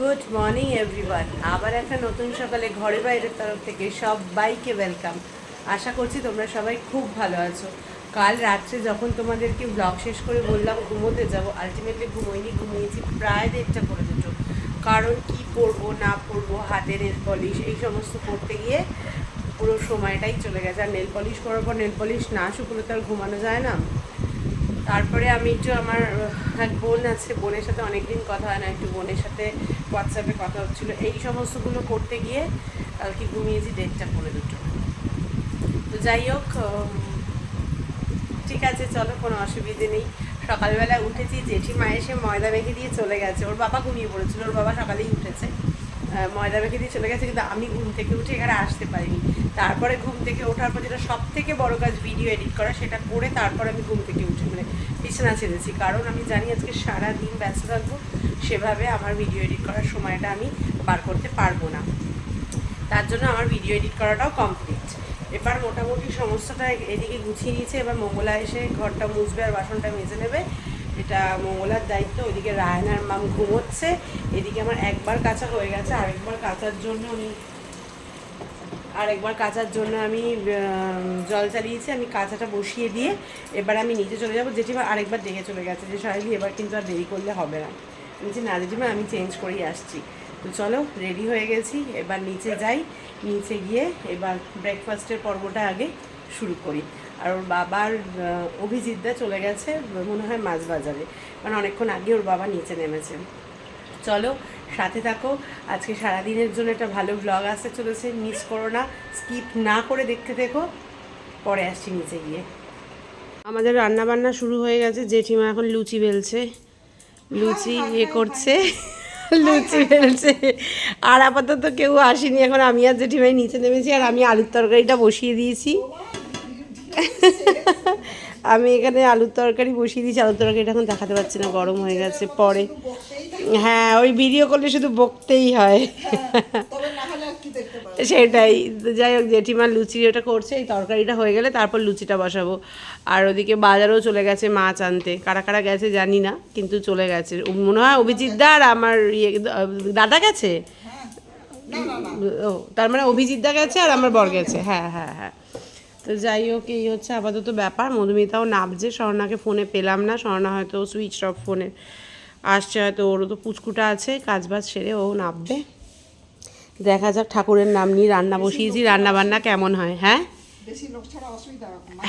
Good morning, everyone. আবার একটা নতুন সকালে ঘরে বাইরের তরফ থেকে সবাইকে ওয়েলকাম। আশা করছি তোমরা সবাই খুব ভালো আছো। কাল রাত্রে যখন তোমাদেরকে ব্লগ শেষ করে বললাম ঘুমোতে যাব আলটিমেটলি ঘুমোইনি, ঘুমিয়েছি প্রায় দেড়টা করে দুটো কারণ কি পরবো, না পরবো, হাতে নেল পলিশ এই সমস্ত করতে গিয়ে পুরো সময়টাই চলে গেছে। আর নেল পলিশ করার পর নেল পলিশ না শুকনো তো আর ঘুমানো যায় না। তারপরে আমি একটু আমার এক বোন আছে, বোনের সাথে অনেকদিন কথা হয় না, একটু বোনের সাথে হোয়াটসঅ্যাপে কথা হচ্ছিল, এই সমস্তগুলো করতে গিয়ে কালকে ঘুমিয়েছি ডেটটা করে দুটো। তো যাই হোক ঠিক আছে, চলো, কোনো অসুবিধে নেই। সকালবেলা উঠেছি, জেঠিমা এসে ময়দা মেখে দিয়ে চলে গেছে। ওর বাবা ঘুমিয়ে পড়েছিল, ওর বাবা সকালেই উঠেছে। ময়দা মেখে দিয়ে চলে গেছে, কিন্তু আমি ঘুম থেকে উঠে এখানে আসতে পারিনি। তারপরে ঘুম থেকে ওঠার পর যেটা সব থেকে বড় কাজ ভিডিও এডিট করা, সেটা করে তারপর আমি ঘুম থেকে উঠে মানে বিছানা ছেড়েছি। কারণ আমি জানি আজকে সারা দিন ব্যস্ত থাকব, সেভাবে আমার ভিডিও এডিট করার সময়টা আমি বার করতে পারব না। তার জন্য আমার ভিডিও এডিট করাটাও কমপ্লিট এবার মোটামুটি সমস্তটা এদিকে গুছিয়ে নিয়েছে, এবার মঙ্গলা এসে ঘরটা মুছবে আর বাসনটা মেজে নেবে। এটা মঙ্গলার দায়িত্ব, ওইদিকে রায়নার মাম ঘুমোচ্ছে। এদিকে আমার একবার কাঁচা হয়ে গেছে, আরেকবার কাচার জন্য আমি আরেকবার কাচার জন্য আমি জল চালিয়েছি, আমি কাঁচাটা বসিয়ে দিয়ে এবার আমি নিচে চলে যাব। জেঠিমা আরেকবার ডেকে চলে গেছে যে সাহেবি এবার কিন্তু আর দেরি করলে হবে না। নিচে না জেঠিমা, আমি চেঞ্জ করেই আসছি। তো চলো, রেডি হয়ে গেছি। এবার নিচে যাই, নিচে গিয়ে এবার ব্রেকফাস্টের পর্বটা আগে শুরু করি। আর ওর বাবার অভিজিৎদা চলে গেছে, মনে হয় মাছ বাজারে মানে অনেকক্ষণ আগে ওর বাবা নিচে নেমেছে। চলো, সাথে থাকো। আজকে সারাদিনের জন্য একটা ভালো ব্লগ আসতে চলেছে মিস করো না স্কিপ না করে দেখতে দেখো পরে আসছি নিচে গিয়ে। আমাদের রান্না বান্না শুরু হয়ে গেছে, জেঠিমা এখন লুচি বেলছে। লুচি ইয়ে করছে, লুচি বেলছে। আর আপাতত কেউ আসেনি, এখন আমি আর জেঠিমাই নিচে নেমেছি, আর আমি আলুর তরকারিটা বসিয়ে দিয়েছি। আমি এখানে আলুর তরকারি বসিয়ে দিয়েছি। আলুর তরকারিটা এখন দেখাতে পারছি না গরম হয়ে গেছে পরে। হ্যাঁ ওই ভিডিও করলে শুধু বকতেই হয়। সেটাই। যাই হোক জেঠিমা লুচি ওটা করছে এই তরকারিটা হয়ে গেলে তারপর লুচিটা বসাবো। আর ওদিকে বাজারেও চলে গেছে মাছ আনতে। কারা কারা গেছে জানি না কিন্তু চলে গেছে। মনে হয় অভিজিৎ দা আর আমার ইয়ে দাদা গেছে? ও তার মানে অভিজিৎ দা গেছে আর আমার বর গেছে। হ্যাঁ হ্যাঁ হ্যাঁ। তো যাই হোক এই হচ্ছে আপাতত ব্যাপার। মধুমিতাও নামছে স্বর্ণাকে ফোনে পেলাম না। স্বর্ণা হয়তো সুইচ অফ ফোনে আসছে হয়তো ওরও তো পুচকুটা আছে কাজ বাজ সেরে ও নামবে। দেখা যাক ঠাকুরের নাম নিয়ে রান্না বসিয়েছি রান্না বান্না কেমন হয় হ্যাঁ।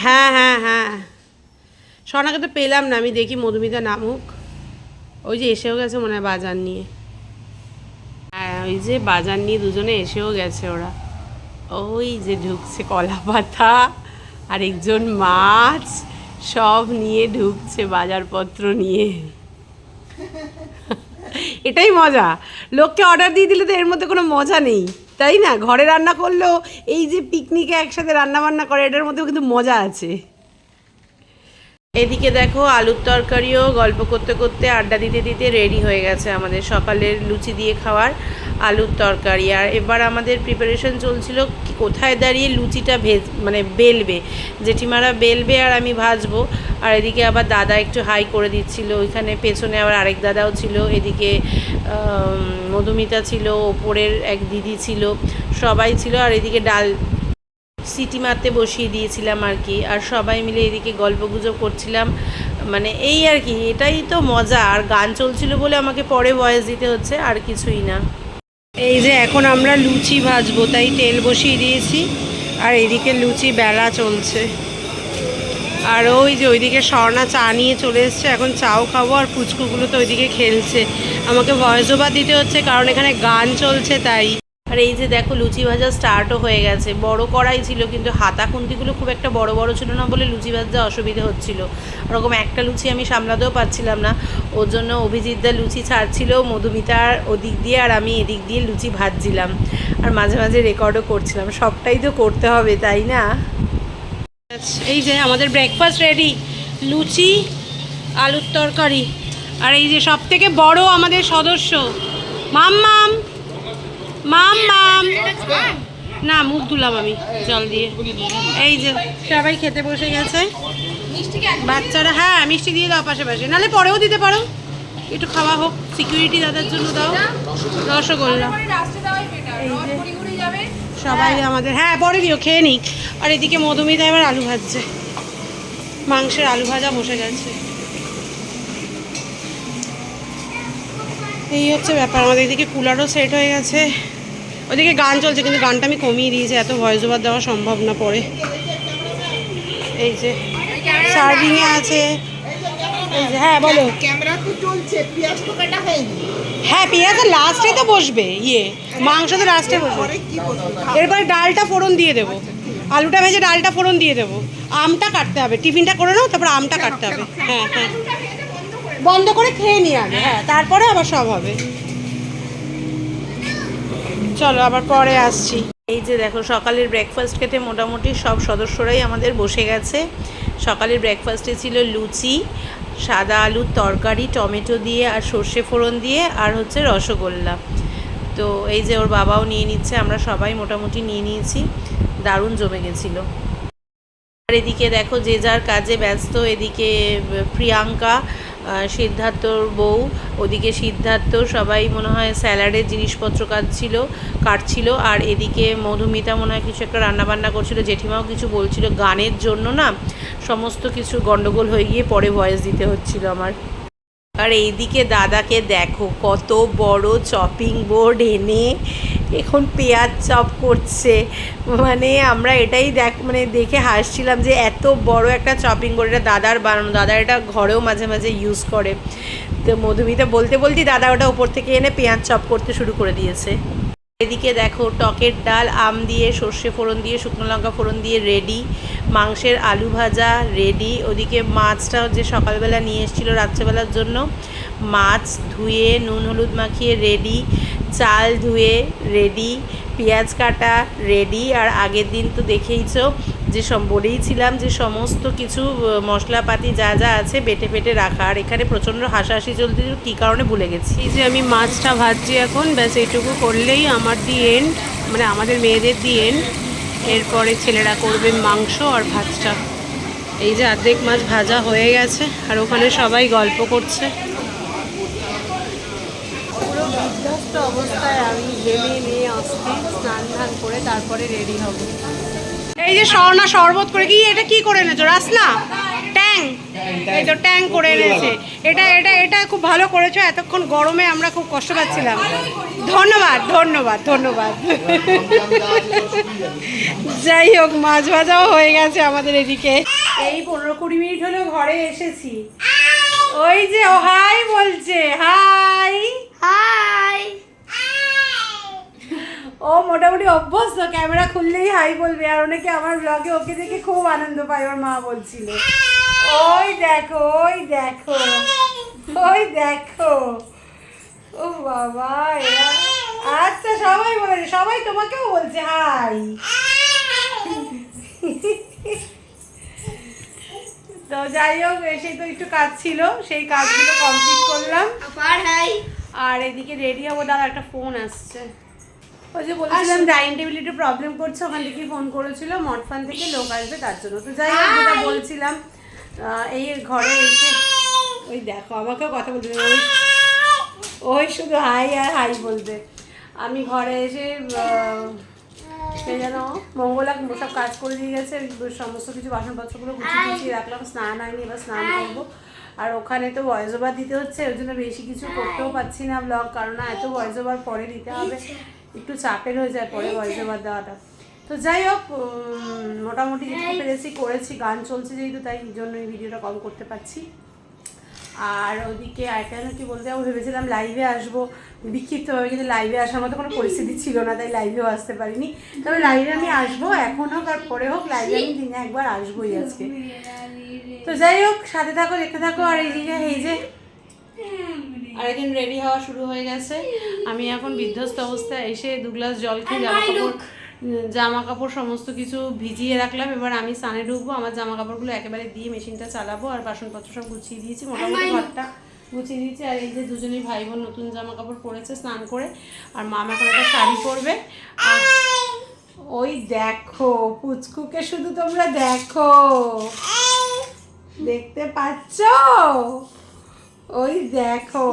হ্যাঁ হ্যাঁ হ্যাঁ। স্বর্ণাকে তো পেলাম না আমি দেখি মধুমিতা নামুক। ওই যে এসেও গেছে মনে হয় বাজার নিয়ে। হ্যাঁ ওই যে বাজার নিয়ে দুজনে এসেও গেছে ওরা। ওই যে ঢুকছে কলা পাতা আরেকজন মাছ, সব নিয়ে ঢুকছে, বাজারপত্র নিয়ে। এটাই মজা। লোককে অর্ডার দিয়ে দিলে তো এর মধ্যে কোনো মজা নেই, তাই না? ঘরে রান্না করলেও এই যে পিকনিকে একসাথে রান্না বান্না করে, এটার মধ্যেও কিন্তু মজা আছে। এদিকে দেখো আলুর তরকারিও গল্প করতে করতে আড্ডা দিতে দিতে রেডি হয়ে গেছে আমাদের সকালের লুচি দিয়ে খাওয়ার আলুর তরকারি। আর এবার আমাদের প্রিপারেশন চলছিল কোথায় দাঁড়িয়ে লুচিটা ভেজ মানে বেলবে। জেঠিমারা বেলবে আর আমি ভাজবো। আর এদিকে আবার দাদা একটু হাই করে দিচ্ছিল। ওইখানে পেছনে আবার আরেক দাদাও ছিল। এদিকে মধুমিতা ছিল, ওপরের এক দিদি ছিল। সবাই ছিল। আর এদিকে ডাল সিটি মারতে বসিয়ে দিয়েছিলাম আর কি। আর সবাই মিলে এদিকে গল্পগুজব করছিলাম। মানে এই আর কি, এটাই তো মজা। আর গান চলছিল বলে আমাকে পরে ভয়েস দিতে হচ্ছে, আর কিছুই না। এই যে এখন আমরা লুচি ভাজবো, তাই তেল বসিয়ে দিয়েছি। আর এদিকে লুচি বেলা চলছে। আর ওই যে ওইদিকে স্বর্ণা চা নিয়ে চলে এসছে, এখন চাও খাব আর ফুচকুগুলো তো ওইদিকে খেলছে। আমাকে ভয়েস ওভার দিতে হচ্ছে, কারণ এখানে গান চলছে তাই। আর এই যে দেখো লুচি ভাজা স্টার্টও হয়ে গেছে। বড় কড়াই ছিল, কিন্তু হাতা খুন্তিগুলো খুব একটা বড় বড় ছিল না বলে লুচি ভাজা অসুবিধা হচ্ছিল। ওরকম একটা লুচি আমি সামলাতেও পারছিলাম না। ওর জন্য অভিজিৎদা লুচি ছাড়ছিল মধুমিতার ওদিক দিয়ে আর আমি এদিক দিয়ে লুচি ভাজছিলাম। আর মাঝে মাঝে রেকর্ডও করছিলাম। সবটাই তো করতে হবে, তাই না? এই যে আমাদের ব্রেকফাস্ট রেডি লুচি, আলুর তরকারি। আর এই যে সব থেকে বড় আমাদের সদস্য। মাম্মাম মাম্মাম না, মুখ ধুলাম আমি, জল দিয়ে। এই যে, সবাই খেতে বসে গেছে। বাচ্চারা হ্যাঁ মিষ্টি দিয়ে দাও পাশে পাশে। নাহলে পরেও দিতে পারো। একটু খাওয়া হোক সিকিউরিটি দাদার জন্য দাও। রসগোল্লা। সবাই আমাদের হ্যাঁ পরে দিও, খেয়ে নিক। আর এদিকে মধুমিতা এবার আলু ভাজছে। মাংসের আলু ভাজা বসে গেছে। এই হচ্ছে ব্যাপার। আমাদের এদিকে কুলারও সেট হয়ে গেছে। ওদিকে গান চলছে কিন্তু গানটা আমি কমিয়ে দিয়েছি এত ভয়েস ওভার দেওয়া সম্ভব না পরে। এই যে সার্ভিংয়ে আছে। হ্যাঁ বলো। ক্যামেরা তো চলছে পেঁয়াজ তো কাটা হয়নি। হ্যাঁ পেঁয়াজ লাস্টে তো বসবে ইয়ে মাংস তো লাস্টে বসবে। এরপরে ডালটা ফোড়ন দিয়ে দেবো। আলুটা ভেজে ডালটা ফোড়ন দিয়ে দেবো। আমটা কাটতে হবে টিফিনটা করে নাও তারপর আমটা কাটতে হবে। হ্যাঁ হ্যাঁ। বন্ধ করে খেয়ে নিয়ে আগে হ্যাঁ তারপরে আবার সব হবে। চলো আবার পরে আসছি। এই যে দেখো, সকালের ব্রেকফাস্ট খেতে মোটামুটি সব সদস্যরাই আমাদের বসে গেছে। সকালের ব্রেকফাস্টে ছিল লুচি, সাদা আলুর তরকারি, টমেটো দিয়ে আর সর্ষে ফোড়ন দিয়ে আর হচ্ছে রসগোল্লা। তো এই যে ওর বাবাও নিয়ে নিচ্ছে, আমরা সবাই মোটামুটি নিয়ে নিয়েছি। দারুণ জমে গেছিল। আর এদিকে দেখো, যে যার কাজে ব্যস্ত, এদিকে প্রিয়াঙ্কা সিদ্ধার্থর বউ। ওদিকে সিদ্ধার্থ সবাই মনে হয় স্যালাডের জিনিসপত্র কাটছিল কাটছিল, আর এদিকে মধুমিতা মনে হয় কিছু একটা রান্নাবান্না করছিল, জেঠিমাও কিছু বলছিল। গানের জন্য না সমস্ত কিছু গন্ডগোল হয়ে গিয়ে পরে ভয়েস দিতে হচ্ছিল আমার। আর এইদিকে দাদাকে দেখো, কত বড় চপিং বোর্ড এনে এখন পেঁয়াজ চপ করছে। মানে আমরা এটাই দেখ মানে দেখে হাসছিলাম যে এত বড় একটা চপিং বোর্ড এটা দাদার বানানো। দাদা এটা ঘরেও মাঝে মাঝে ইউজ করে। তো মধুমিতা বলতে বলতেই দাদা ওটা ওপর থেকে এনে পেঁয়াজ চপ করতে শুরু করে দিয়েছে। এদিকে দেখো টকের ডাল, আম দিয়ে সর্ষে ফোড়ন দিয়ে, শুকনো লঙ্কা ফোড়ন দিয়ে রেডি মাংসের আলু ভাজা রেডি ওদিকে মাছটা যে সকালবেলা নিয়ে এসেছিল রাত্রেবেলার জন্য, মাছ ধুয়ে নুন হলুদ মাখিয়ে রেডি চাল ধুয়ে রেডি পেঁয়াজ কাটা রেডি আর আগের দিন তো দেখেইছো যে সব বলেইছিলাম যে সমস্ত কিছু মশলাপাতি যা যা আছে বেটে ফেটে রাখা। আর এখানে প্রচণ্ড হাসাহাসি চলতে কী কারণে ভুলে গেছি? এই যে আমি মাছটা ভাজছি এখন, ব্যাস এইটুকু করলেই আমার দি এন্ড মানে আমাদের মেয়েদের দি এন্ড এরপরে ছেলেরা করবে মাংস আর ভাতটা। এই যে অর্ধেক মাছ ভাজা হয়ে গেছে, আর ওখানে সবাই গল্প করছে। বিধ্বস্ত অবস্থায় আমি ঘেমে নিয়ে আসছি, স্নান ধান করে তারপরে রেডি হব। এই যে স্বর্ণা শরবত করে, কি এটা কি করে এনেছো? রাসনা? ট্যাং? এই তো ট্যাং করে এনেছে। এটা এটা এটা খুব ভালো করেছ, এতক্ষণ গরমে আমরা খুব কষ্ট পাচ্ছিলাম। ধন্যবাদ ধন্যবাদ ধন্যবাদ। যাই হোক, মাছ ভাজাও হয়ে গেছে আমাদের এদিকে। এই পনেরো কুড়ি মিনিট হলো ঘরে এসেছি। ওই যে, ও হাই বলছে, হাই। হাই ও মোটামুটি অভ্যস্ত ক্যামেরা খুললেই হাই বলবে। আর অনেকে আমার ব্লগে ওকে দেখে খুব আনন্দ পায় ওর মা বলছিল। ওই দেখো ওই দেখো ওই দেখো। ও বাবা এরা। আচ্ছা সবাই বলে সবাই তোমাকেও বলছে হাই তো যাই হোক এসে তো একটু কাজ ছিল সেই কাজগুলো কমপ্লিট করলাম। আর এদিকে রেডি হব দাদা একটা ফোন আসছে। ওই যে বলেছিলাম ডাইনিং টেবিল একটু প্রবলেম করছে ওখান থেকে ফোন করেছিল মটফান থেকে লোক আসবে তার জন্য। তো যাই হোক যেটা বলছিলাম এই ঘরে এসে ওই দেখো আমাকেও কথা বলতে ওই ওই শুধু হাই আর হাই বলবে। আমি ঘরে এসে সে যেন মঙ্গলা সব কাজ করে দিয়ে গেছে সমস্ত কিছু বাসনপত্রগুলো গুছিয়ে গুছিয়ে রাখলাম স্নান হয়নি এবার স্নান করব। আর ওখানে তো ভয়েস ওভার দিতে হচ্ছে ওই জন্য বেশি কিছু করতেও পারছি না ব্লগ কারণ না এত ভয়েস ওভার পরে দিতে হবে। একটু চাপের হয়ে যায় পরে ভয়েস ওভার দেওয়াটা। তো যাই হোক মোটামুটি যেটুকু পেরেছি করেছি গান চলছে যেহেতু তাই এই জন্য এই ভিডিওটা কম করতে পারছি। আর ওদিকে আরেকটা যেন কি বলতে আমি ভেবেছিলাম লাইভে আসব। বিক্ষিপ্তভাবে কিন্তু লাইভে আসার মতো কোনো পরিস্থিতি ছিল না তাই লাইভেও আসতে পারিনি। তবে লাইভে আমি আসব এখন হোক আর পরে হোক লাইভে আমি দিনে একবার আসবোই আজকে। তো যাই হোক সাথে থাকো দেখতে থাকো আর এই যে এই যে। আরেকদিন রেডি হওয়া শুরু হয়ে গেছে। আমি এখন বিধ্বস্ত অবস্থায় এসে দু গ্লাস জল খেয়ে জামা কাপড় জামা কাপড় সমস্ত কিছু ভিজিয়ে রাখলাম। এবার আমি স্নানে ঢুকবো আমার জামা কাপড়গুলো একেবারে দিয়ে মেশিনটা চালাবো আর বাসনপত্র সব গুছিয়ে দিয়েছি। মোটামুটি ঘরটা গুছিয়ে দিয়েছি। আর এই যে দুজনেই ভাই বোন নতুন জামা কাপড় পরেছে স্নান করে আর মামা এখন একটা শাড়ি পরবে। আর ওই দেখো পুচকুকে শুধু তোমরা দেখো। দেখতে পাচ্ছ? ওই দেখো।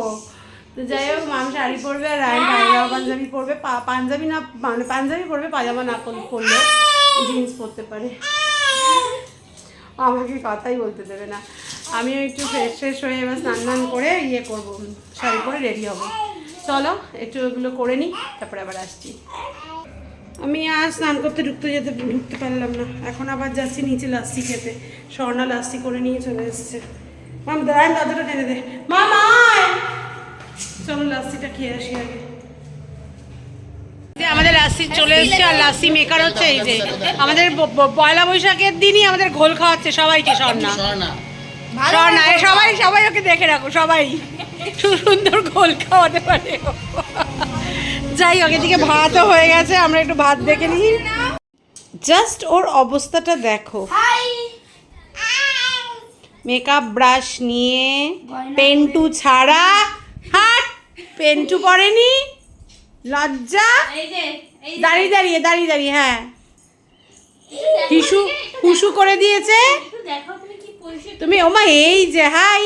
তো যাই হোক মাম শাড়ি পরবে আর রায়ন পায়জামা পাঞ্জাবি পরবে পাঞ্জাবি না মানে পাঞ্জাবি পরবে পাজামা না পর- পরলে জিন্স পরতে পারে। আমাকে কথাই বলতে দেবে না। আমিও একটু ফ্রেশ ফ্রেশ হয়ে এবার স্নান টান করে ইয়ে করব, শাড়ি পরে রেডি হব। চলো, একটু ওগুলো করে নিই, তারপরে আবার আসছি। আমি আর স্নান করতে ঢুকতে যেতে ঢুকতে পারলাম না। এখন আবার যাচ্ছি নিচে লাস্সি খেতে। স্বর্ণা লাস্সি করে নিয়ে চলে এসেছে। মাম, দাঁড়ান দাদাটা টেনে দে। মামা! চলো লাস্সিটা খেয়ে আসি আগে। আমাদের লাস্সি চলে এসেছে আর লাস্সি মেকার হচ্ছে এই যে। আমাদের পয়লা বৈশাখের দিনই আমাদের ঘোল খাওয়াচ্ছে সবাইকে স্বর্ণা। স্বর্ণা। সবাই সবাই ওকে দেখে রাখো সবাই। সুন্দর ঘোল খাওয়াতে পারে যাই হোক এদিকে ভাতও হয়ে গেছে আমরা একটু ভাত দেখে নিই। জাস্ট ওর অবস্থাটা দেখো। মেকআপ ব্রাশ নিয়ে পেন্টু ছাড়া হাট পেন্টু পরেনি? লজ্জা? দাঁড়িয়ে দাঁড়িয়ে দাঁড়িয়ে দাঁড়িয়ে হ্যাঁ। হিসু হুসু করে দিয়েছে। তুমি ওমা এই যে হাই।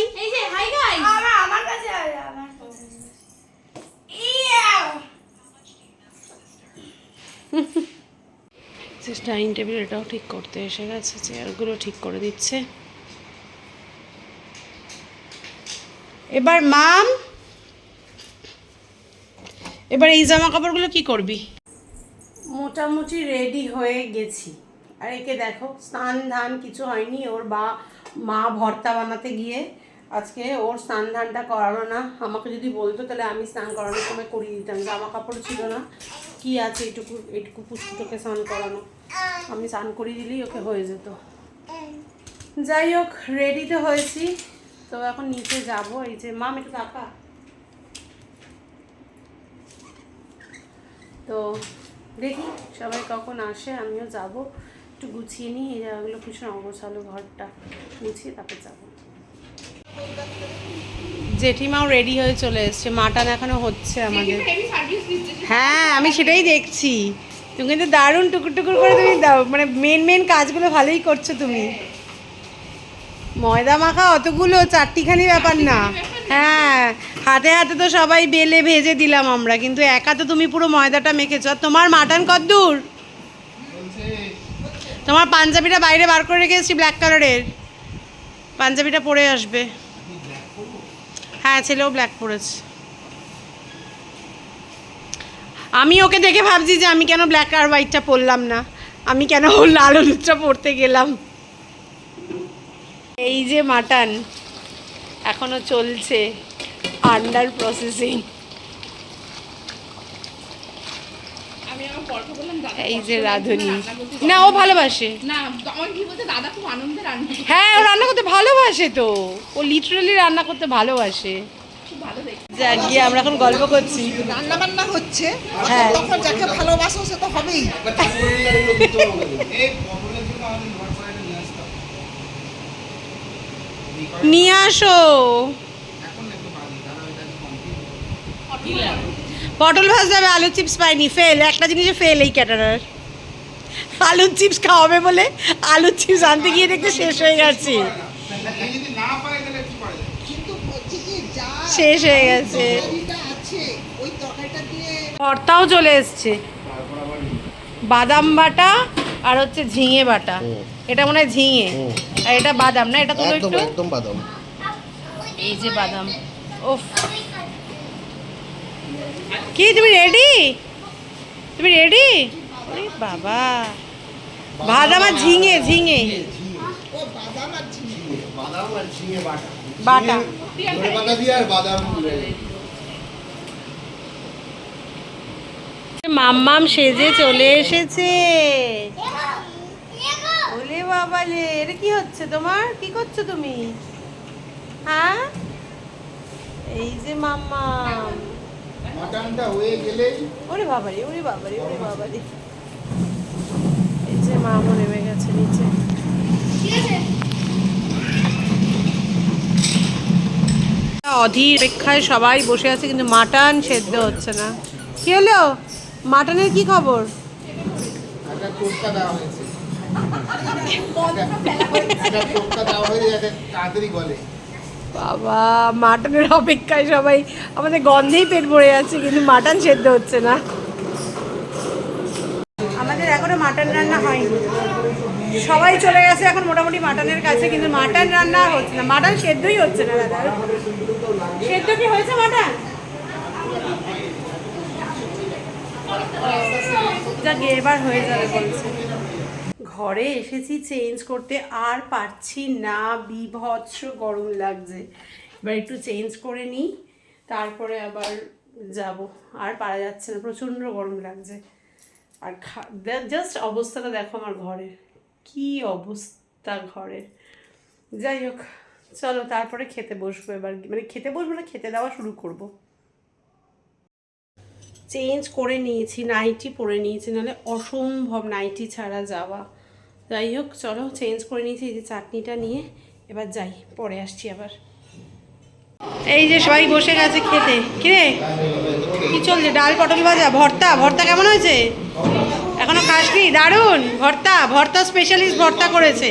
ডাইনিং টেবিল এটাও ঠিক করতে এসে গেছে চেয়ারগুলো ঠিক করে দিচ্ছে। এবার মাম এবার এই জামা কাপড়গুলো কি করবি? মোটামুটি রেডি হয়ে গেছি। আর একে দেখো, স্নান ধান কিছু হয়নি, ওর বা, মা ভর্তা বানাতে গিয়ে আজকে ওর স্নান ধানটা করানো না। আমাকে যদি বলতো তাহলে আমি স্নান করানোর সময় করিয়ে দিতাম। জামা কাপড় ছিল না। কি আছে এটুকু এটুকু পুষ্পুটোকে স্নান করানো? আমি স্নান করিয়ে দিলেই ওকে হয়ে যেত। যাই হোক রেডি তো হয়েছি। তো এখন নিচে যাব। এই যে, মাম, একটু টাকা তো দেখি সবাই কখন আসে আমিও যাব। একটু গুছিয়ে নিই এই জায়গাগুলো কিছু অগোছালো ঘরটা গুছিয়ে তারপর যাব। জেঠিমাও রেডি হয়ে চলে এসছে মাটান এখনও হচ্ছে আমাদের। হ্যাঁ আমি সেটাই দেখছি। তুমি কিন্তু দারুণ টুকুর টুকুর করে তুমি দাও মানে মেন মেন কাজগুলো ভালোই করছ তুমি। ময়দা মাখা অতগুলো, চারটিখানি ব্যাপার না। হ্যাঁ হাতে হাতে তো সবাই বেলে ভেজে দিলাম আমরা, কিন্তু একা তো তুমি পুরো ময়দাটা মেখেছো। আর তোমার মাটন কদ্দূর? তোমার পাঞ্জাবিটা বাইরে বার করে রেখে এসেছি ব্ল্যাক কালারের পাঞ্জাবিটা পরে আসবে। হ্যাঁ ছেলেও ব্ল্যাক পরেছে। আমি ওকে দেখে ভাবছি যে আমি কেন ব্ল্যাক আর হোয়াইটটা পরলাম না। আমি কেন লাল হলুদটা পরতে গেলাম। এই যে মাটন এখনও চলছে আন্ডার প্রসেসিং এই যে রাধুনি। না ও ভালোবাসে। না আমার কি বলতে দাদা খুব আনন্দে রান্না করতে হ্যাঁ ও রান্না করতে ভালোবাসে তো। ও লিটারালি রান্না করতে ভালোবাসে। খুব ভালো দেখে যাক গিয়ে আমরা এখন গল্প করছি। রান্না বান্না হচ্ছে হ্যাঁ। তখন যাকে ভালোবাসো সে তো হবেই। নিয়ে আসো। পটল ভাজতে হবে আলু চিপস পাইনি, ফেল, একটা জিনিসে ফেল এই ক্যাটারার। আলুর চিপস খাওয়াবে বলে আলুর চিপস আনতে গিয়ে দেখতে শেষ হয়ে গেছে। শেষ হয়ে গেছে। ভর্তাও চলে এসছে। বাদাম বাটা আর হচ্ছে ঝিঙে বাটা। এটা মনে হয় ঝিঙে। আর এটা বাদাম না? এটা তুলো একদম একটু? একদম বাদাম। এই যে বাদাম। ওফ কি তুমি রেডি তুমি রেডি বাবা। বাদাম আর ঝিঙে ঝিঙে। ও বাদাম আর ঝিঙে বাদাম আর ঝিঙে বাটা। বাটা ধনে পাতা দিয়ে আর বাদাম মাম্মাম সেজে চলে এসেছে। বাবা লে এটা কি হচ্ছে তোমার? কি করছ তুমি? হ্যাঁ? এই যে মাম্মাম মাটনটা হয়ে গেলেই ওরে ওরে ওরে বাবারে। এই যে মামও নেমে গেছে নিচে। অধীর অপেক্ষায় সবাই বসে আছে কিন্তু মাটন সেদ্ধ হচ্ছে না। কি হলো? মাটনের কি খবর? একটা দেওয়া হয়েছে। বাবা, মাটনের অপেক্ষায় সবাই, আমাদের গন্ধেই পেট ভরে যাচ্ছে, কিন্তু মাটন সেদ্ধ হচ্ছে না। আমাদের এখনও মাটন রান্না হয়নি। সবাই চলে গেছে এখন মোটামুটি মাটনের কাছে, কিন্তু মাটন রান্না হচ্ছে না। মাটন সেদ্ধই হচ্ছে না, দাদা। সেদ্ধ কি হয়েছে মাটন? যাক, এবার হয়ে যাবে বলছে। ঘরে এসেছি চেঞ্জ করতে আর পারছি না, বিভৎস গরম লাগছে। এবার একটু চেঞ্জ করে নিই, তারপরে আবার যাব। আর পারা যাচ্ছে না, প্রচণ্ড গরম লাগছে। আর খা জাস্ট অবস্থাটা দেখো আমার ঘরের কি অবস্থা ঘরের। যাই হোক, চলো তারপরে খেতে বসবো এবার। মানে খেতে বসবো না, খেতে দেওয়া শুরু করব। চেঞ্জ করে নিয়েছি, নাইটি পরে নিয়েছি, নাহলে অসম্ভব নাইটি ছাড়া যাওয়া। যাই হোক, চলো চেঞ্জ করে নিয়েছি যে চাটনিটা নিয়ে এবার যাই, পরে আসছি আবার। এই যে সবাই বসে গেছে খেতে। কিরে? কি চলছে? ডাল পটল ভাজা? ভর্তা? ভর্তা কেমন হয়েছে? এখনও খাসনি? দারুণ! ভর্তা ভর্তা স্পেশালিস্ট ভর্তা করেছে।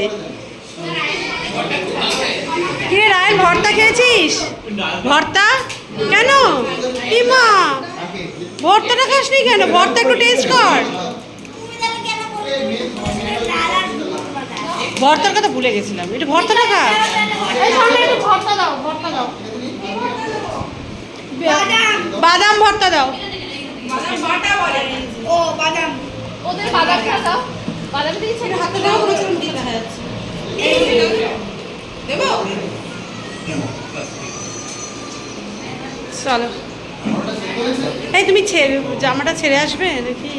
কিরে রায়ন ভর্তা খেয়েছিস? ভর্তা? কেন? কি ভর্তাটা খাসনি কেন? ভর্তা একটু টেস্ট কর। ভর্তার কথা ভুলে গেছিলাম। একটু ভর্তাটা খা বাদাম। ভর্তা দাও। ওদের বাদামটা দাও। বাদাম দিয়েছে হাতে দাও বলেছিলাম দিয়ে দেখা যাচ্ছে। চলো। এই তুমি ছেড়ে জামাটা ছেড়ে আসবে? নাকি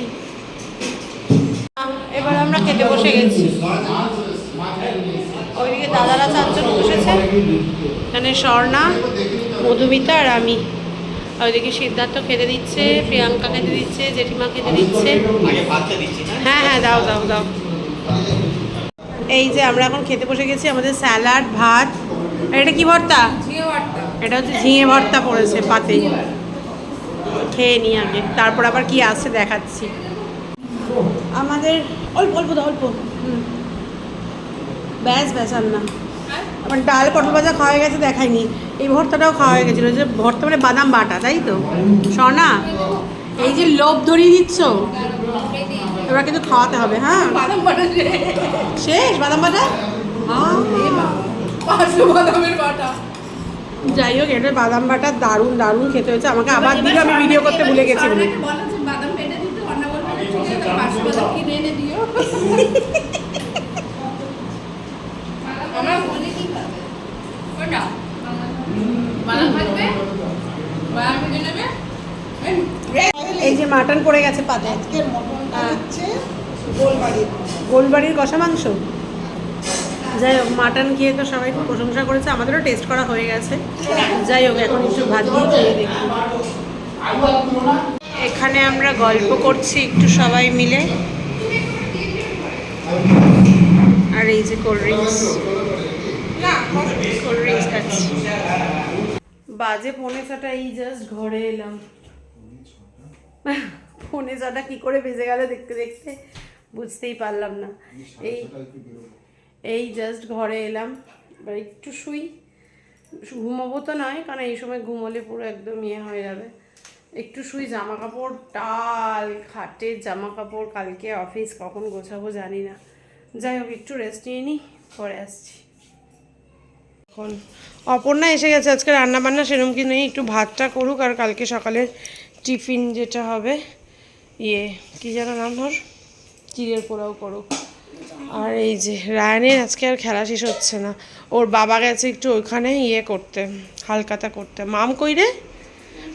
এবার আমরা খেতে বসে গেছি। দাদারা চারজন বসেছে। এখানে স্বর্ণা মধুমিতা আর আমি। আর ওইদিকে সিদ্ধার্থ খেতে দিচ্ছে প্রিয়াঙ্কা খেতে দিচ্ছে জেঠিমা খেতে দিচ্ছে। হ্যাঁ? হ্যাঁ দাও দাও দাও। এই যে আমরা এখন খেতে বসে গেছি আমাদের স্যালাড ভাত। এটা কি ভর্তা? এটা হচ্ছে ঝিঙে ভর্তা পড়েছে পাতে। খেয়ে নিই আগে। তারপর আবার কি আছে দেখাচ্ছি। আমাদের অল্প অল্প দাও অল্প। ব্যাস ব্যাস আর না। আমার ডাল পটল ভাজা খাওয়া হয়ে গেছে দেখাইনি। এই ভর্তাটাও খাওয়া হয়ে গেছিল যে ভর্তা মানে বাদাম বাটা তাই তো? সোনা এই যে লোভ ধরিয়ে দিচ্ছ এবার কিন্তু খাওয়াতে হবে হ্যাঁ? বাদাম বাটা শেষ বাদাম বাটা? বাদামের বাটা। যাই হোক এটা বাদাম বাটা দারুণ দারুণ খেতে হয়েছে। আমাকে আবার দিল আমি ভিডিও করতে ভুলে গেছি বলে। বলো যে বাদাম বেটে দিতে অন্য বলবে ঠিক আছে পাঁচশো কিনে এনে দিও আমার মনে কি পাবে কোনটা বাদাম থাকবে বাদাম ভেজে নেবে এই যে মাটন পড়ে গেছে পাতে। আজকের মটনটা হচ্ছে গোলবাড়ির গোলবাড়ির কষা মাংস? যাই হোক মাটন খেয়ে তো সবাই প্রশংসা করেছে আমাদেরও টেস্ট করা হয়ে গেছে। যাই হোক এখন একটু ভাত দিয়ে খেয়ে দেখি। এখানে আমরা গল্প করছি একটু সবাই মিলে। আর এই যে কোল্ড ড্রিঙ্কস কোল্ড ড্রিঙ্কস খাচ্ছি। বাজে পৌনে ছটা, এই জাস্ট ঘরে এলাম। পৌনে ছটা কী করে বেজে গেল দেখতে দেখতে বুঝতেই পারলাম না। এই এই জাস্ট ঘরে এলাম। এবার একটু শুই। ঘুমাবো তো নয়, কারণ এই সময় ঘুমোলে পুরো একদম ইয়ে হয়ে যাবে। একটু শুই জামা কাপড় টাল, খাটের জামা কাপড় কালকে অফিস কখন গোছাবো জানি না। যাই হোক, একটু রেস্ট নিয়ে নিই পরে আসছি। এখন অপর্ণা এসে গেছে, আজকে রান্না বান্না সেরকম কি নেই, একটু ভাতটা করুক আর কালকে সকালের টিফিন যেটা হবে ইয়ে কি যেন নাম ওর? চিড়ের পোলাও করুক। আর এই যে রায়ানের আজকে আর খেলা শেষ হচ্ছে না, ওর বাবা গেছে একটু ওইখানে ইয়ে করতে, হালকাতা করতে। মাম কই রে?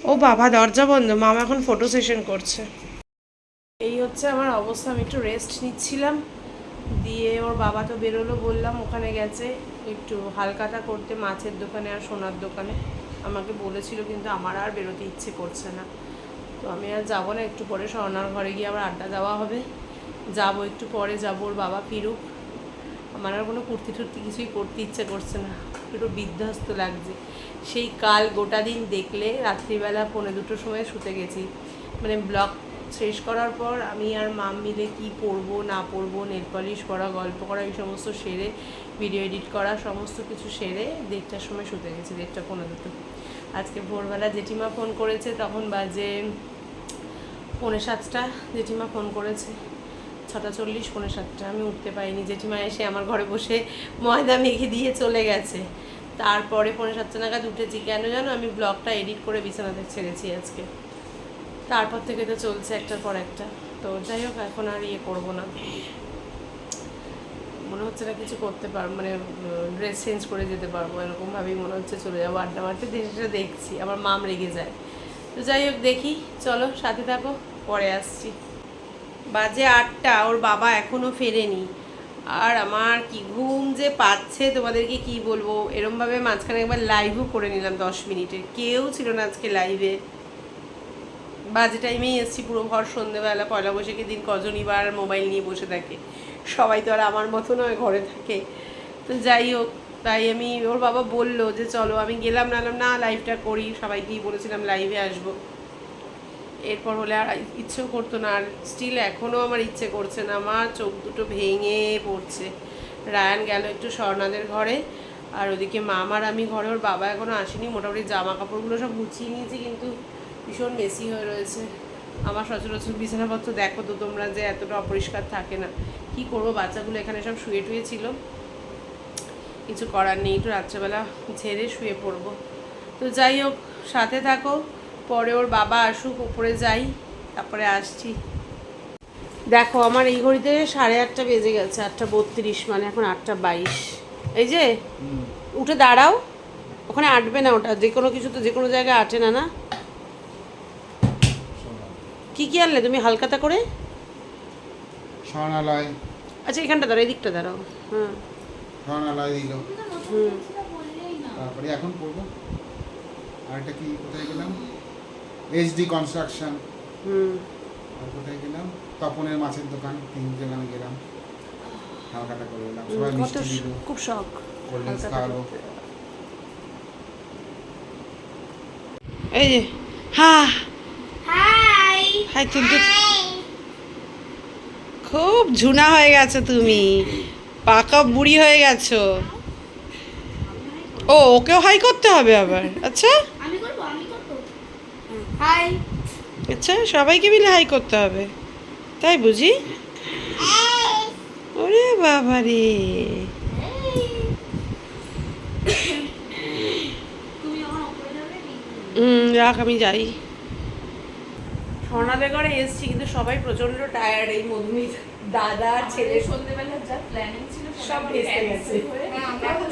ও বাবা, দরজা বন্ধ, মাম এখন ফটো সেশন করছে। এই হচ্ছে আমার অবস্থা, আমি একটু রেস্ট নিচ্ছিলাম। দিয়ে ওর বাবা তো বেরোলো, বললাম ওখানে গেছে, একটু হালকাটা করতে, মাছের দোকানে আর সোনার দোকানে। আমাকে বলেছিল কিন্তু আমার আর বেরোতে ইচ্ছে করছে না। তো আমি আর যাব না, একটু পরে স্বর্ণার ঘরে গিয়ে আবার আড্ডা দেওয়া হবে। যাব, একটু পরে যাব, ওর বাবা ফিরুক। আমার আর কোনো কুর্তি টুর্তি কিছুই করতে ইচ্ছে করছে না। একটু বিধ্বস্ত লাগছে। সেই কাল গোটা দিন দেখলে রাত্রিবেলা পৌনে দুটোর সময় শুতে গেছি। মানে ব্লগ শেষ করার পর আমি আর মাম মিলে কি পরবো না পরবো নেল পলিশ করা, গল্প করা, এই সমস্ত সেরে ভিডিও এডিট করা, সমস্ত কিছু সেরে দেড়টার সময় শুতে গেছি, দেড়টা দুটো আজকে ভোরবেলা জেঠিমা ফোন করেছে, তখন বাজে পৌনে সাতটা, জেঠিমা ফোন করেছে। ছটা চল্লিশ, পৌনে সাতটা, আমি উঠতে পারিনি। জেঠিমা এসে আমার ঘরে বসে ময়দা মেখে দিয়ে চলে গেছে। তারপরে পৌনে সাতটা নাগাদ উঠেছি। কেন জানো? আমি ব্লগটা এডিট করে বিছানাতে ছেড়েছি আজকে। তারপর থেকে তো চলছে একটার পর একটা। তো যাই হোক, এখন আর ইয়ে করব না। মনে হচ্ছে না কিছু করতে পার মানে ড্রেস চেঞ্জ করে যেতে পারব। এরকমভাবেই মনে হচ্ছে চলে যাব। আড্ডা মারতে দেশে দেখছি আমার মাম রেগে যায়। তো যাই হোক, দেখি। চলো, সাথে থাকো, পরে আসছি। বাজে আটটা, ওর বাবা এখনও ফেরেনি। আর আমার কি ঘুম যে পাচ্ছে, তোমাদেরকে কি বলব? এরমভাবে মাঝখানে একবার লাইভও করে নিলাম দশ মিনিটের। কেউ ছিল না আজকে লাইভে বাজে টাইমেই এসছি পুরো ভর সন্ধেবেলা, পয়লা বৈশাখের দিন কজনই বার মোবাইল নিয়ে বসে থাকে। সবাই তো আর আমার মতো নয়, ঘরে থাকে। তো যাই হোক, তাই আমি, ওর বাবা বলল যে চলো, আমি গেলাম না না লাইভটা করি। সবাইকেই বলেছিলাম লাইভে আসব। এরপর হলে আর ইচ্ছেও করতো না, আর স্টিল এখনও আমার ইচ্ছে করছে না। আমার চোখ দুটো ভেঙে পড়ছে। রায়ান গেল একটু স্বর্ণাদের ঘরে, আর ওদিকে মামার আমি ঘরে, ওর বাবা এখনও আসেনি। মোটামুটি জামা কাপড়গুলো সব গুছিয়ে নিয়েছি, কিন্তু ভীষণ মেসি হয়ে রয়েছে। আমার সচরাচর বিছানাপত্র দেখো তো তোমরা যে এতটা অপরিষ্কার থাকে না। কি করব? বাচ্চাগুলো এখানে সব শুয়ে টুয়ে ছিল। কিছু করার নেই একটু রাত্রেবেলা ঝেড়ে শুয়ে পড়ব। তো যাই হোক সাথে থাকো পরে ওর বাবা আসুক উপরে যাই তারপরে আসছি। দেখো আমার এই ঘড়িতে সাড়ে আটটা বেজে গেছে আটটা বত্রিশ মানে এখন আটটা বাইশ। এই যে উঠে দাঁড়াও ওখানে আটবে না ওটা যে কোনো কিছু তো যে কোনো জায়গায় আটে না না? কি কি আনলে তুমি হালকাতা করে? স্বর্ণালয়। আচ্ছা এখানটা দাঁড়াও এদিকটা দাঁড়াও হ্যাঁ স্বর্ণালয় দিল। তারপরে এখন পড়ব। আরেকটা কি কোথায় গেলাম? এইচডি কনস্ট্রাকশন হুম। আর কোথায় গেলাম? তপনের মাছের দোকান তিন জায়গায় গেলাম। হালকাটা করে এলাম। সবাই মিষ্টি দিল। খুব শখ। কোল্ড ড্রিঙ্কস খাওয়ালো এই যে হ্যাঁ হাই কিন্তু খুব ঝুনা হয়ে গেছো তুমি। পাকা বুড়ি হয়ে গেছো। ও ওকেও হাই করতে হবে আবার। আচ্ছা। আচ্ছা সবাইকে মিলে হাই করতে হবে। তাই বুঝি? ওরে বাবা রে। হুম রাখ আমি যাই। স্বর্ণাদের ঘরে এসছি কিন্তু সবাই প্রচণ্ড টায়ার্ড এই মধুমিতা দাদা আর ছেলে। সন্ধ্যেবেলা যা প্ল্যানিং ছিল সব ভেস্তে গেছে।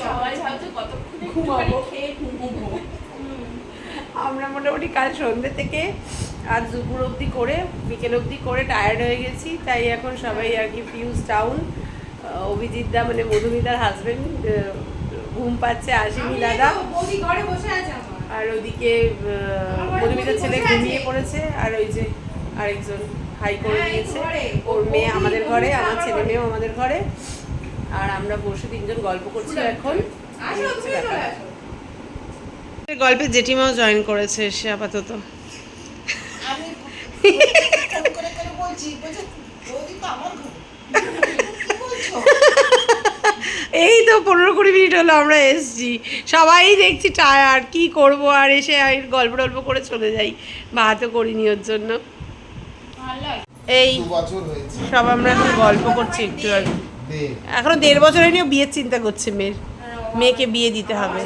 সবাই ভাবছে কতক্ষণ ঘুমাবো। খেয়ে ঘুমবো। আমরা মোটামুটি কাল সন্ধ্যে থেকে আজ দুপুর অবধি করে বিকেল অবধি করে টায়ার্ড হয়ে গেছি তাই এখন সবাই আর কি ফিউজ টাউন অভিজিৎ দা মানে মধুমিতার হাজবেন্ড ঘুম পাচ্ছে আসেনি দাদা। ঘরে বসে আছে আর ওদিকে মধুমিতার ছেলে ঘুমিয়ে পড়েছে আর ওই যে আরেকজন হাই করে দিয়েছে। ওর মেয়ে আমাদের ঘরে আমার ছেলে মেয়েও আমাদের ঘরে। আর আমরা বসে তিনজন গল্প করছি এখন। গল্পে জেঠিমাও জয়েন করেছে সে আপাতত আমি ফোন করে করে বলছি বলছে বৌদি তো আমার ঘরে কি বলছো এই তো পনেরো কুড়ি মিনিট হলো আমরা এসছি। সবাই দেখছি টায়ার্ড কি করব? আর এসে আর গল্প টল্প করে চলে যাই। ভাতও করিনি ওর জন্য। এই সব আমরা এখন গল্প করছি একটু আর। এখনও দেড় বছর হয়নি বিয়ের চিন্তা করছে মেয়ের। মেয়েকে বিয়ে দিতে হবে।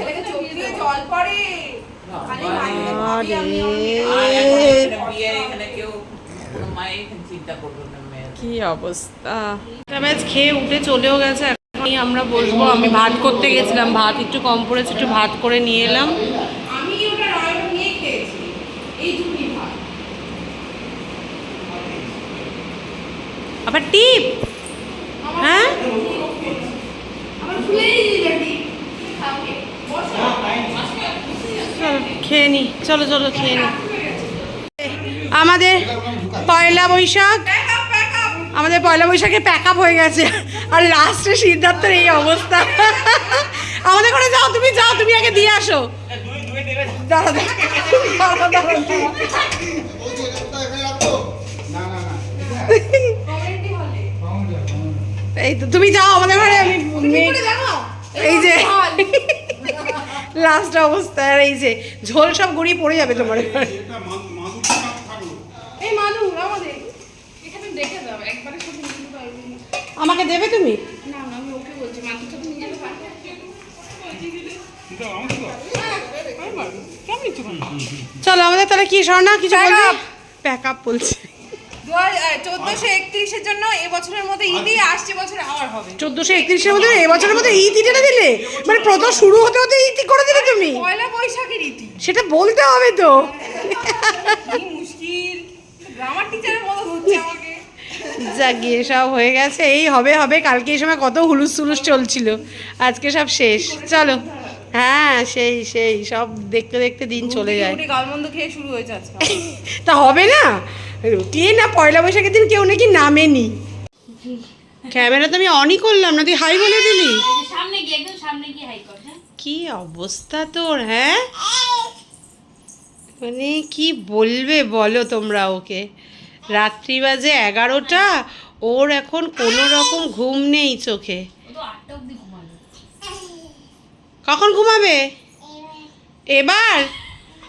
কি অবস্থা? খেয়ে উঠে চলেও গেছে। আমরা বসবো আমি ভাত করতে গেছিলাম ভাত একটু কম পড়েছে একটু ভাত করে নিয়ে এলাম। আমি ওটা রয়্যাল নিয়ে খেয়েছি এই দুটি ভাত। আবার টিপ! হ্যাঁ? চলো খেয়ে নি চলো চলো খেয়ে নি। আমাদের পয়লা বৈশাখ। আমাদের পয়লা বৈশাখে প্যাক আপ হয়ে গেছে। আর লাস্টে সিদ্ধার্থের এই অবস্থা। আমাদের ঘরে যাও তুমি যাও তুমি আগে দিয়ে আসো। এই তো তুমি যাও আমাদের ঘরে। আমি এই যে লাস্ট অবস্থা আর এই যে ঝোল সব গড়িয়ে পড়ে যাবে তোমার ঘরে। আমাকে দেবে তুমি? না না আমি ওকে বলছি মানুষ তো নিয়ে যেতে চলো আমাদের তাহলে কি স্বর্ণা কিছু প্যাক আপ বলছে। চোদ্দশো একত্রিশের জন্য এবছরের মধ্যে ঈদই আসছে বছর আবার হবে। চোদ্দোশো একত্রিশের মধ্যে এবছরের মধ্যে ইতি টেনে দিলে? মানে প্রথম শুরু হতে হতে ইতি করে দিলে তুমি? পয়লা বৈশাখের রীতি সেটা বলতে হবে তো। কি মুশকিল। গ্রামার টিচারের মতো হচ্ছে আমাকে। যা গিয়ে সব হয়ে গেছে। এই হবে হবে কালকে এই সময় কত হুলুস তুলুস চলছিল। আজকে সব শেষ। চলো। হ্যাঁ সেই সেই সব দেখতে দেখতে দিন চলে যায়। রুটি গালমন্দ খেয়ে শুরু হয়েছে তা হবে না? রুটি না পয়লা বৈশাখের দিন কেউ নাকি নামেনি। ক্যামেরা তো আমি অনই করলাম না তুই হাই বলে দিলি। সামনে গিয়ে একদম সামনে গিয়ে হাই কর হ্যাঁ? কি অবস্থা তোর হ্যাঁ? মানে কি বলবে বলো তোমরা ওকে? রাত্রি বাজে এগারোটা, ওর এখন কোনো রকম ঘুম নেই চোখে। কখন ঘুমাবে? এবার?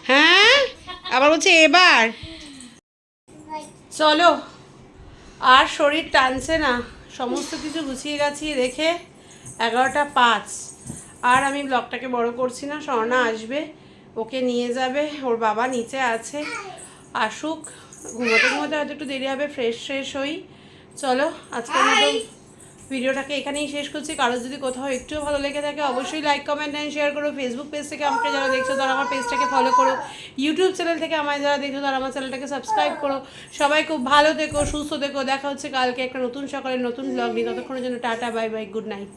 হ্যাঁ? আবার বলছে এবার। চলো, আর শরীর টানছে না। সমস্ত কিছু গুছিয়ে গাছিয়ে রেখে এগারোটা পাঁচ। আর আমি ব্লগটাকে বড় করছি না, স্বর্ণা আসবে, ওকে নিয়ে যাবে, ওর বাবা নিচে আছে। আসুক ঘুমোতে ঘুমোতে হয়তো একটু দেরি হবে ফ্রেশ ফ্রেশ হই। চলো আজকের মতো ভিডিওটাকে এখানেই শেষ করছি। কারও যদি কোথাও একটুও ভালো লেগে থাকে অবশ্যই লাইক কমেন্ট অ্যান্ড শেয়ার করো। ফেসবুক পেজ থেকে আমাকে যারা দেখছ তারা আমার পেজটাকে ফলো করো। ইউটিউব চ্যানেল থেকে আমায় যারা দেখছ তারা আমার চ্যানেলটাকে সাবস্ক্রাইব করো। সবাই খুব ভালো থেকো সুস্থ থেকো। দেখা হচ্ছে কালকে একটা নতুন সকালে নতুন ব্লগ নিয়ে। ততক্ষণের জন্য tata bye bye good night